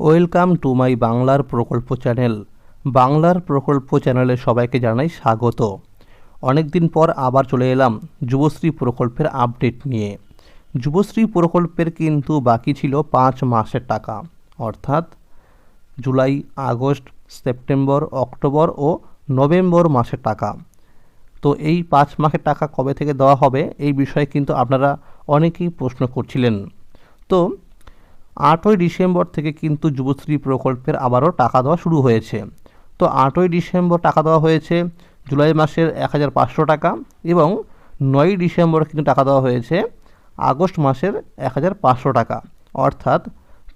Welcome to my বাংলার প্রকল্প channel. বাংলার প্রকল্প চ্যানেলে সবাইকে জানাই স্বাগত। অনেক দিন পর আবার চলে এলাম যুবশ্রী প্রকল্পের আপডেট নিয়ে। যুবশ্রী প্রকল্পের কিন্তু বাকি ছিল পাঁচ মাসের টাকা। অর্থাৎ জুলাই, আগস্ট, সেপ্টেম্বর, অক্টোবর ও নভেম্বর মাসের টাকা। তো এই পাঁচ মাসের টাকা কবে থেকে দেওয়া হবে এই বিষয়ে কিন্তু আপনারা অনেকেই প্রশ্ন করছিলেন। তো আটই ডিসেম্বর থেকে কিন্তু যুবশ্রী প্রকল্পের আবারও টাকা দেওয়া শুরু হয়েছে। তো আটই ডিসেম্বর টাকা দেওয়া হয়েছে, জুলাই মাসের এক হাজার পাঁচশো টাকা এবং নয়ই ডিসেম্বর কিন্তু টাকা দেওয়া হয়েছে, আগস্ট মাসের এক হাজার পাঁচশো টাকা। অর্থাৎ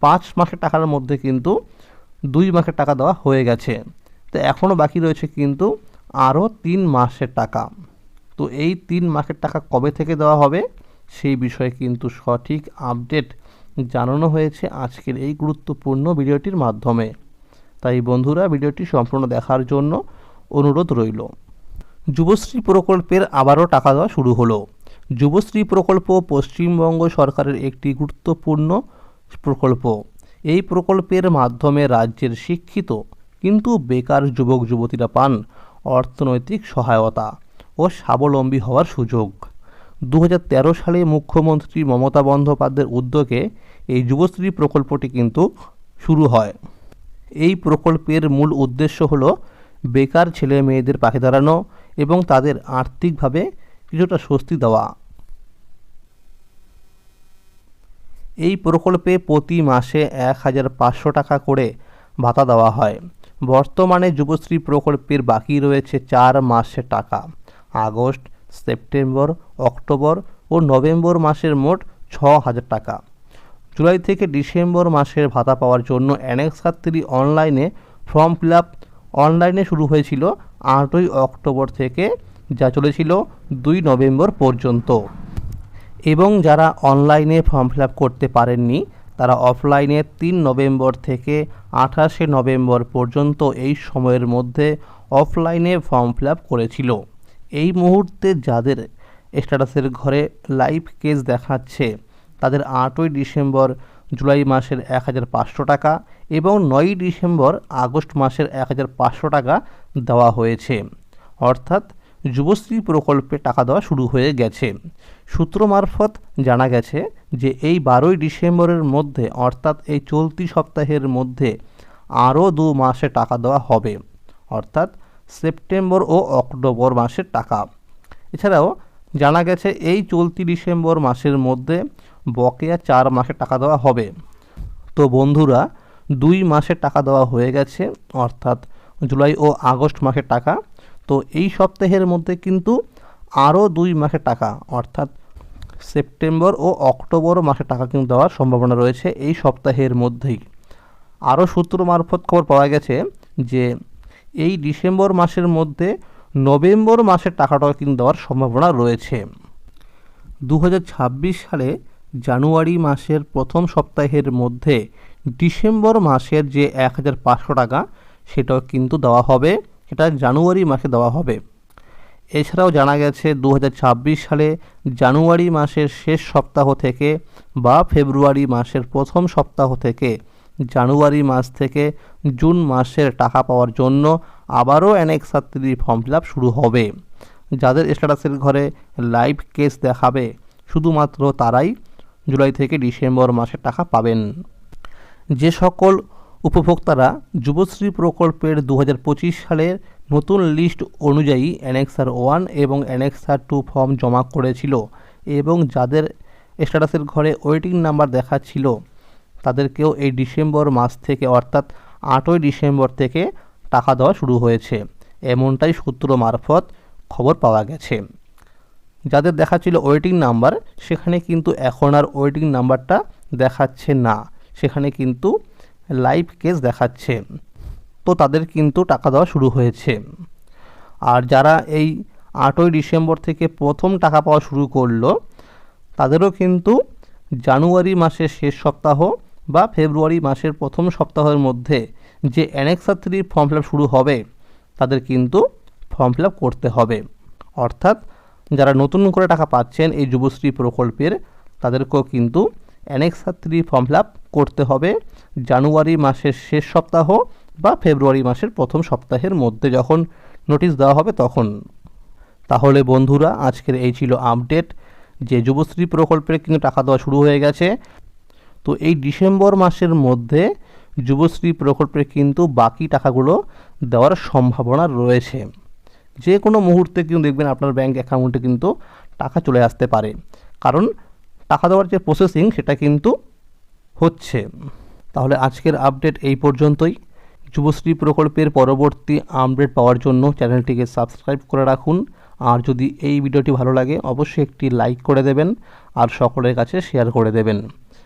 পাঁচ মাসের টাকার মধ্যে কিন্তু দুই মাসের টাকা দেওয়া হয়ে গেছে। তো এখনও বাকি রয়েছে কিন্তু আরও তিন মাসের টাকা। তো এই তিন মাসের টাকা কবে থেকে দেওয়া হবে সেই বিষয়ে কিন্তু সঠিক আপডেট জানানো হয়েছে আজকের এই গুরুত্বপূর্ণ ভিডিওটির মাধ্যমে। তাই বন্ধুরা, ভিডিওটি সম্পূর্ণ দেখার জন্য অনুরোধ রইল। যুবশ্রী প্রকল্পের আবারও টাকা দেওয়া শুরু হলো। যুবশ্রী প্রকল্প পশ্চিমবঙ্গ সরকারের একটি গুরুত্বপূর্ণ প্রকল্প। এই প্রকল্পের মাধ্যমে রাজ্যের শিক্ষিত কিন্তু বেকার যুবক যুবতীরা পান অর্থনৈতিক সহায়তা ও স্বাবলম্বী হওয়ার সুযোগ। দু হাজার তেরো সালে মুখ্যমন্ত্রী মমতা বন্দ্যোপাধ্যায়ের উদ্যোগে এই যুবশ্রী প্রকল্পটি কিন্তু শুরু হয়। এই প্রকল্পের মূল উদ্দেশ্য হলো বেকার ছেলে মেয়েদের পাশে দাঁড়ানো এবং তাদের আর্থিকভাবে কিছুটা স্বস্তি দেওয়া। এই প্রকল্পে প্রতি মাসে এক হাজার পাঁচশো টাকা করে ভাতা দেওয়া হয়। বর্তমানে যুবশ্রী প্রকল্পের বাকি রয়েছে চার মাসের টাকা। আগস্ট সেপ্টেম্বর, অক্টোবর ও নভেম্বর মাসের মোট ছ হাজার টাকা। জুলাই থেকে ডিসেম্বর মাসের ভাতা পাওয়ার জন্য অ্যানেক্স ছাত্রী অনলাইনে ফর্ম ফিল আপ অনলাইনে শুরু হয়েছিল আটই অক্টোবর থেকে, যা চলেছিল দুই নভেম্বর পর্যন্ত। এবং যারা অনলাইনে ফর্ম ফিল আপ করতে পারেননি, তারা অফলাইনে তিন নভেম্বর থেকে আঠাশে নভেম্বর পর্যন্ত এই সময়ের মধ্যে অফলাইনে ফর্ম ফিল আপ করেছিল। এই মুহূর্তে যাদের স্ট্যাটাসের ঘরে লাইভ কেস দেখাচ্ছে, তাদের আটই ডিসেম্বর জুলাই মাসের এক হাজার পাঁচশো টাকা এবং নয়ই ডিসেম্বর আগস্ট মাসের এক হাজার পাঁচশো টাকা দেওয়া হয়েছে। অর্থাৎ যুবশ্রী প্রকল্পে টাকা দেওয়া শুরু হয়ে গেছে। সূত্র মারফত জানা গেছে যে এই বারোই ডিসেম্বরের মধ্যে, অর্থাৎ এই চলতি সপ্তাহের মধ্যে আরও দু মাসে টাকা দেওয়া হবে। অর্থাৎ সেপ্টেম্বর ও অক্টোবর মাসের টাকা। এছাড়াও জানা গেছে, এই চলতি ডিসেম্বর মাসের মধ্যে বকেয়া চার মাসে টাকা দেওয়া হবে। তো বন্ধুরা, দুই মাসের টাকা দেওয়া হয়ে গেছে, অর্থাৎ জুলাই ও আগস্ট মাসের টাকা। তো এই সপ্তাহের মধ্যে কিন্তু আরও দুই মাসের টাকা, অর্থাৎ সেপ্টেম্বর ও অক্টোবর মাসের টাকা কিন্তু দেওয়ার সম্ভাবনা রয়েছে এই সপ্তাহের মধ্যেই। আরও সূত্র মারফত খবর পাওয়া গেছে যে এই ডিসেম্বর মাসের মধ্যে নভেম্বর মাসের টাকাটাও কিন্তু দেওয়ার সম্ভাবনা রয়েছে। দু হাজার ছাব্বিশ সালে জানুয়ারি মাসের প্রথম সপ্তাহের মধ্যে ডিসেম্বর মাসের যে এক হাজার পাঁচশো টাকা, সেটাও কিন্তু দেওয়া হবে। এটা জানুয়ারি মাসে দেওয়া হবে। এছাড়াও জানা গেছে দু হাজার ছাব্বিশ সালে জানুয়ারি মাসের শেষ সপ্তাহ থেকে বা ফেব্রুয়ারি মাসের প্রথম সপ্তাহ থেকে জানুয়ারি মাস থেকে জুন মাসের টাকা পাওয়ার জন্য আবারও অ্যানেক্স ছাত্রী ফর্ম ফিল শুরু হবে। যাদের স্ট্যাটাসের ঘরে লাইভ কেস দেখাবে, শুধুমাত্র তারাই জুলাই থেকে ডিসেম্বর মাসের টাকা পাবেন। যে সকল উপভোক্তারা যুবশ্রী প্রকল্পের দু পঁচিশ সালের নতুন লিস্ট অনুযায়ী অ্যানেক্সার ওয়ান এবং অ্যানেক্সার টু ফর্ম জমা করেছিল এবং যাদের স্ট্যাটাসের ঘরে ওয়েটিং নাম্বার দেখাচ্ছিল তাদেরকেও এই ডিসেম্বর মাস থেকে অর্থাৎ আটই ডিসেম্বর থেকে টাকা দেওয়া শুরু হয়েছে। এমনটাই সূত্র মারফত খবর পাওয়া গেছে। যাদের দেখাচ্ছিল ওয়েটিং নাম্বার, সেখানে কিন্তু এখন আর ওয়েটিং নাম্বারটা দেখাচ্ছে না। সেখানে কিন্তু লাইভ কেস দেখাচ্ছে। তো তাদের কিন্তু টাকা দেওয়া শুরু হয়েছে। আর যারা এই আটই ডিসেম্বর থেকে প্রথম টাকা পাওয়া শুরু করল, তাদেরও কিন্তু জানুয়ারি মাসের শেষ সপ্তাহ বা ফেব্রুয়ারি মাসের প্রথম সপ্তাহের মধ্যে যে অ্যানেক্সা থ্রি ফর্ম ফিল শুরু হবে, তাদের কিন্তু ফর্ম ফিল করতে হবে। অর্থাৎ যারা নতুন করে টাকা পাচ্ছেন এই যুবশ্রী প্রকল্পের, তাদেরকেও কিন্তু অ্যানেক্সা থ্রি ফর্ম ফিল করতে হবে জানুয়ারি মাসের শেষ সপ্তাহ বা ফেব্রুয়ারি মাসের প্রথম সপ্তাহের মধ্যে যখন নোটিশ দেওয়া হবে তখন। তাহলে বন্ধুরা, আজকের এই ছিল আপডেট। যে যুবশ্রী প্রকল্পের কিন্তু টাকা দেওয়া শুরু হয়ে গেছে তো এই ডিসেম্বর মাসের মধ্যে যুবশ্রী প্রকল্পের কিন্তু বাকি টাকাগুলো দেওয়ার সম্ভাবনা রয়েছে। যে কোনো মুহূর্তে কিন্তু দেখবেন আপনার ব্যাংক অ্যাকাউন্টে কিন্তু টাকা চলে আসতে পারে। কারণ টাকা দেওয়ার যে প্রসেসিং সেটা কিন্তু হচ্ছে। তাহলে আজকের আপডেট এই পর্যন্তই। যুবশ্রী প্রকল্পের পরবর্তী আপডেট পাওয়ার জন্য চ্যানেলটিকে সাবস্ক্রাইব করে রাখুন। আর যদি এই ভিডিওটি ভালো লাগে, অবশ্যই একটি লাইক করে দেবেন। আর সকলের কাছে শেয়ার করে দেবেন।